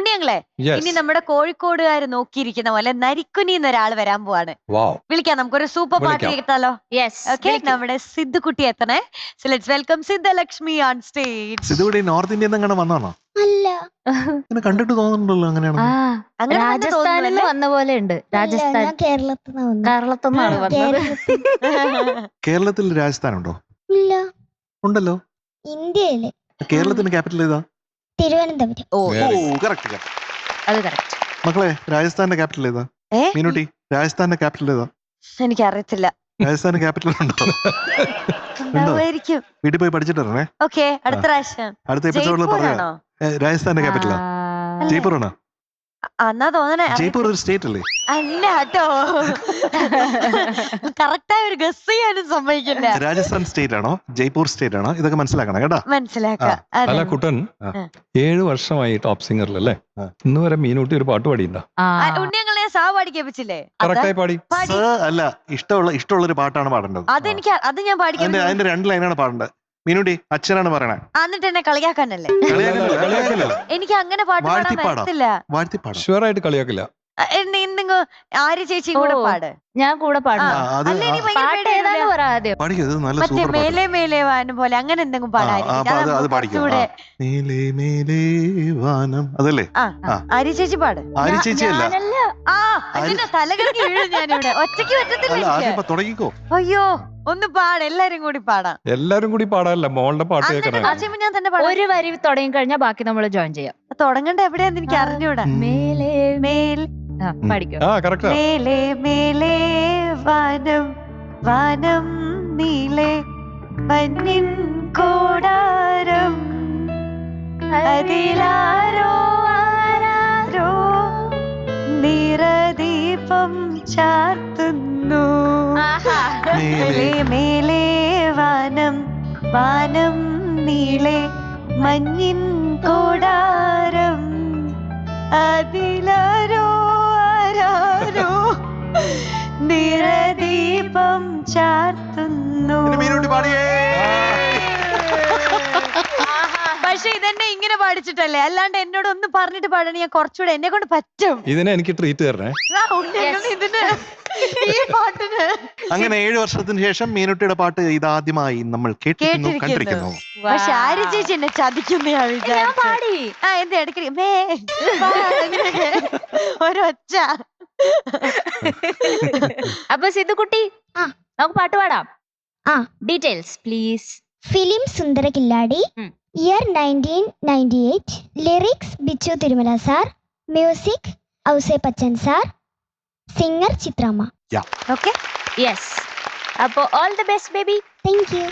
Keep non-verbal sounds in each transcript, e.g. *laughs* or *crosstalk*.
ഉണ്ണിയങ്ങളെ ഇനി നമ്മുടെ കോഴിക്കോടുകാർ നോക്കിയിരിക്കുന്ന പോലെ നരിക്കുനി എന്നൊരാൾ വരാൻ പോവാണ്. വാവ് വിളിക്കാം നമുക്കൊരു സൂപ്പർ പാർട്ടി വിളിക്കാം. കേട്ടാലോ? യെസ് ഓക്കെ നമ്മുടെ Sidhukutti എത്തണേ. So let's welcome Siddhalakshmi on stage ഇതിവിടെ നോർത്ത് ഇന്ത്യയിൽ നിന്ന് വന്നാണോ? അല്ല. കണ്ടിട്ട് തോന്നുന്നുണ്ടല്ലോ അങ്ങനെയാണ് അങ്ങനെ രാജസ്ഥാനിൽ വന്ന പോലെ ഉണ്ട്. രാജസ്ഥാൻ കേരളത്തിൽ കേരളത്തിൽ നിന്നാണ് വന്നത്. കേരളത്തിൽ. *laughs* രാജസ്ഥാൻ ഉണ്ടോ ഇല്ല. ഉണ്ടല്ലോ. ഇന്ത്യയിലെ. കേരളത്തിന്റെ ക്യാപിറ്റൽ ഏതാ? തിരുവനന്തപുരം. ഓ അത് കറക്റ്റ് മക്കളെ രാജസ്ഥാന്റെ ക്യാപിറ്റൽ ഏതാ? ഏ? മീനുട്ടി രാജസ്ഥാന്റെ ക്യാപിറ്റൽ ഏതാ? എനിക്കറിയത്തില്ല. രാജസ്ഥാന്റെ ക്യാപിറ്റൽ *laughs* ഉണ്ടോ? ഉണ്ടാവുമായിരിക്കും. വീട്ടിൽ പോയി പഠിച്ചിട്ടേ ഓക്കെ അടുത്ത പ്രാവശ്യം. അടുത്ത എപ്പിസോഡിൽ പറയാം രാജസ്ഥാന്റെ ക്യാപിറ്റലാ ജയ്പൂർ ആണോ? ആ, എന്നാ തോന്നണേ? ജയ്പൂർ ഒരു സ്റ്റേറ്റ് അല്ലേ? അല്ല കേട്ടോ. കറക്റ്റായ ഒരു ഗസ് ചെയ്യാനും സമ്മതിക്കില്ല. രാജസ്ഥാൻ സ്റ്റേറ്റ് ആണോ? ജയ്പൂർ സ്റ്റേറ്റ് ആണോ? ഇതൊക്കെ മനസ്സിലാക്കണം കേട്ടോ. മനസ്സിലാക്കാം. അല്ല കുട്ടൻ ഏഴു വർഷമായി ടോപ്പ് സിംഗറിൽ അല്ലേ. ഇന്ന് വരെ മീനൂട്ടി ഒരു പാട്ട് പാടിയിട്ടുണ്ടോ ആ, ഉണ്ണിയങ്ങളെ സാ പാടിക്കേപ്പിച്ചില്ലേ കറക്റ്റായി പാടി. പാടി. അല്ല ഇഷ്ടമുള്ള ഇഷ്ടമുള്ള ഒരു പാട്ടാണ് പാടേണ്ടത്. അതെനിക്ക് അത് ഞാൻ പാടിക്കുന്നത് അതിന്റെ രണ്ട് ലൈനാണ് പാടേണ്ടത്. മീനുട്ടി അച്ഛനാണ് പറയണേ. എന്നിട്ട് എന്നെ കളിയാക്കാനല്ലേ. എനിക്ക് അങ്ങനെ പാട്ട് പാടാൻ ഷുവർ ആയിട്ട് കളിയാക്കില്ല. ആര്യ ചേച്ചി കൂടെ പാട്. ഞാൻ കൂടെ മറ്റേ മേലെ മേലെ വാനം പോലെ അങ്ങനെ എന്തെങ്കിലും വാനം. അതല്ലേ. ആര്യ ചേച്ചി പാട്. ആരി ചേച്ചി അല്ല. തലകൾക്ക് വീഴും ഞാനിവിടെ. ഒറ്റയ്ക്ക് പറ്റത്തില്ല അയ്യോ. ഒന്ന് പാട് എല്ലാരും കൂടി പാടാം. എല്ലാരും കൂടി പാടാനല്ല മോളുടെ പാട്ട് കേൾക്കണം. കേൾക്കണേ ഞാൻ തന്നെ പാടാം. ഒരു വരി തുടങ്ങി കഴിഞ്ഞാൽ ബാക്കി നമ്മൾ ജോയിൻ ചെയ്യാം. തുടങ്ങണ്ട എവിടെയാന്ന് എനിക്ക്. അറിഞ്ഞൂടാ. മേലേ മേൽ. ആ, പാടിക്കോ മേലേ വനം വനം നീലേ മഞ്ഞിൻ കൂടാരം. അതിലാരോ ആരാരോ നിറദീപം ചാർത്തുന്നു മേലെ മേലെ വാനം വാനം നീളെ മഞ്ഞിൻ കൂടാരം. അതിലാരോ ആരാരോ *laughs* നിറദീപം ചാർത്തുന്നു. പാടിയേ. പക്ഷെ ഇതെന്നെ ഇങ്ങനെ പാടിച്ചിട്ടല്ലേ അല്ലാണ്ട് എന്നോട് ഒന്ന് പറഞ്ഞിട്ട് പാടണ ഞാൻ കുറച്ചുകൂടെ എന്നെ കൊണ്ട് പറ്റും. ഇതിനെ എനിക്ക് ട്രീറ്റ് തരണേ. ആ, എന്നോട് ഇതിന് ഈ പാട്ടിന്. അങ്ങനെ ഏഴു വർഷത്തിന് ശേഷം മീനുട്ടിയുടെ പാട്ട് ഇതാദ്യമായി നമ്മൾ കേട്ടിരിക്കുന്നു കേട്ടിരിക്കുന്നു. കണ്ടിരിക്കുന്നു. പക്ഷെ ആര് ചേച്ചി എന്നെ ചതിക്കുന്നയാ ഞാൻ വിചാരിച്ചത് പാടി. ആ എന്താ ഇടയ്ക്ക് മേ പാ, അങ്ങനെയൊക്കെ. ഒരൊച്ച അപ്പൊ സിദ്ധുക്കുട്ടി ആ. നമുക്ക് പാട്ട് പാടാം. ആ. Details please film Sundara Killadi. ഉം. Year nineteen ninety eight lyrics Bichu Thirumala sir music Ouseppachan sir singer Chithramma okay yes അപ്പോൾ all the best baby thank you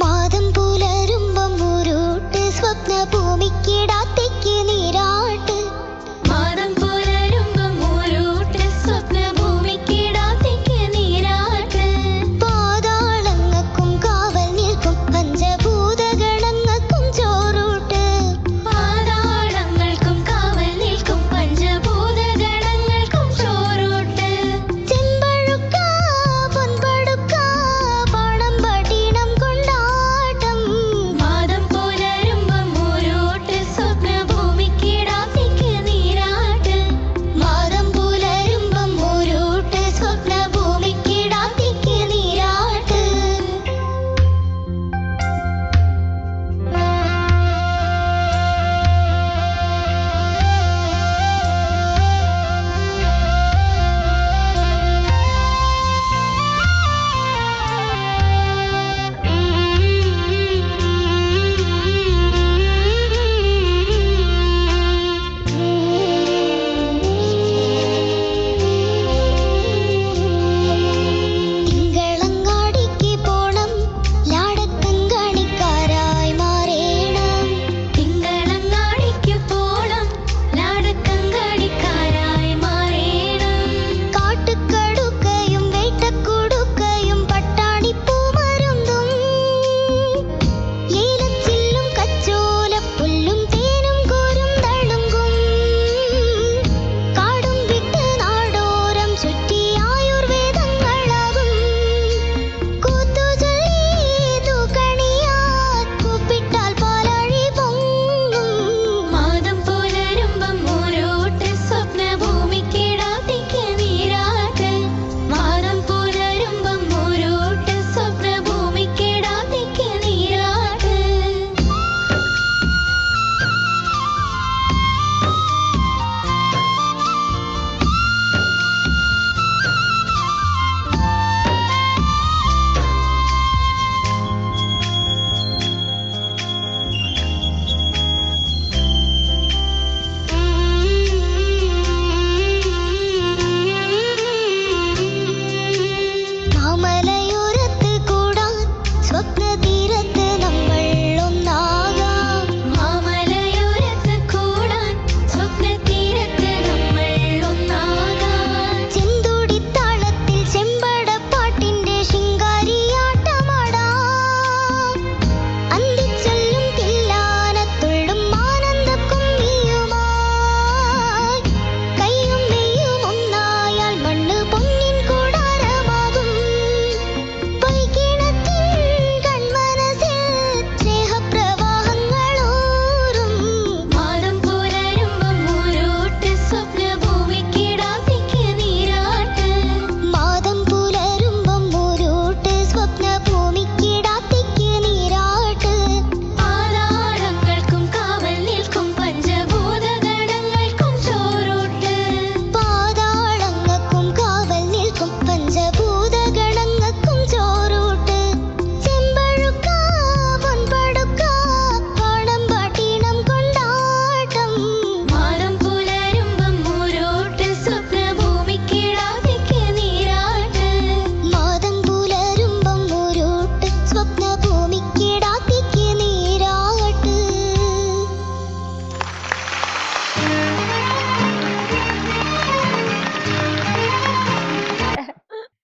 മാതം പുലരുമ്പം ഉരുട്ട് സ്വപ്ന ഭൂമിക്കിടാത്തേക്ക് നീരാട്ട്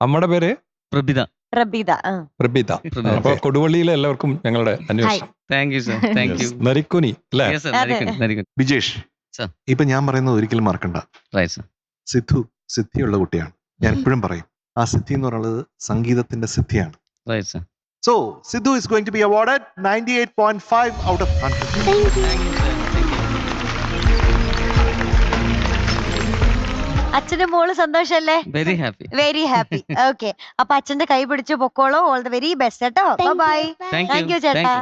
അമ്മയുടെ പേര്? പ്രഭിത പ്രബീത ആ. പ്രബിത. പ്രഭിത. അപ്പൊ കൊടുവള്ളിയിലെ എല്ലാവർക്കും ഞങ്ങളുടെ അന്വേഷണം. Thank you sir thank you Narikkuni അല്ലേ? യെസ് സർ അതെ. നരിക്കൻ നരിക്കൻ ബിജേഷ് Sir. ഇപ്പൊ ഞാൻ പറയുന്നത് ഒരിക്കലും മറക്കണ്ട. റൈറ്റ് സർ സിദ്ധു സിദ്ധിയുള്ള കുട്ടിയാണ്. ഞാൻ എപ്പോഴും പറയും ആ സിദ്ധി എന്ന് പറയുന്നത് സംഗീതത്തിന്റെ സിദ്ധിയാണ്. Right sir so Sidhu is going to be award ninety eight point five out of hundred thank you അച്ഛനും മോൾ സന്തോഷല്ലേ? Very happy very happy okay അപ്പൊ അച്ഛന്റെ കൈ പിടിച്ച് പൊക്കോളൂ. ഓൾ ദ വെരി ബെസ്റ്റ് കേട്ടോ. Bye Bye. താങ്ക് യു ചേട്ടാ.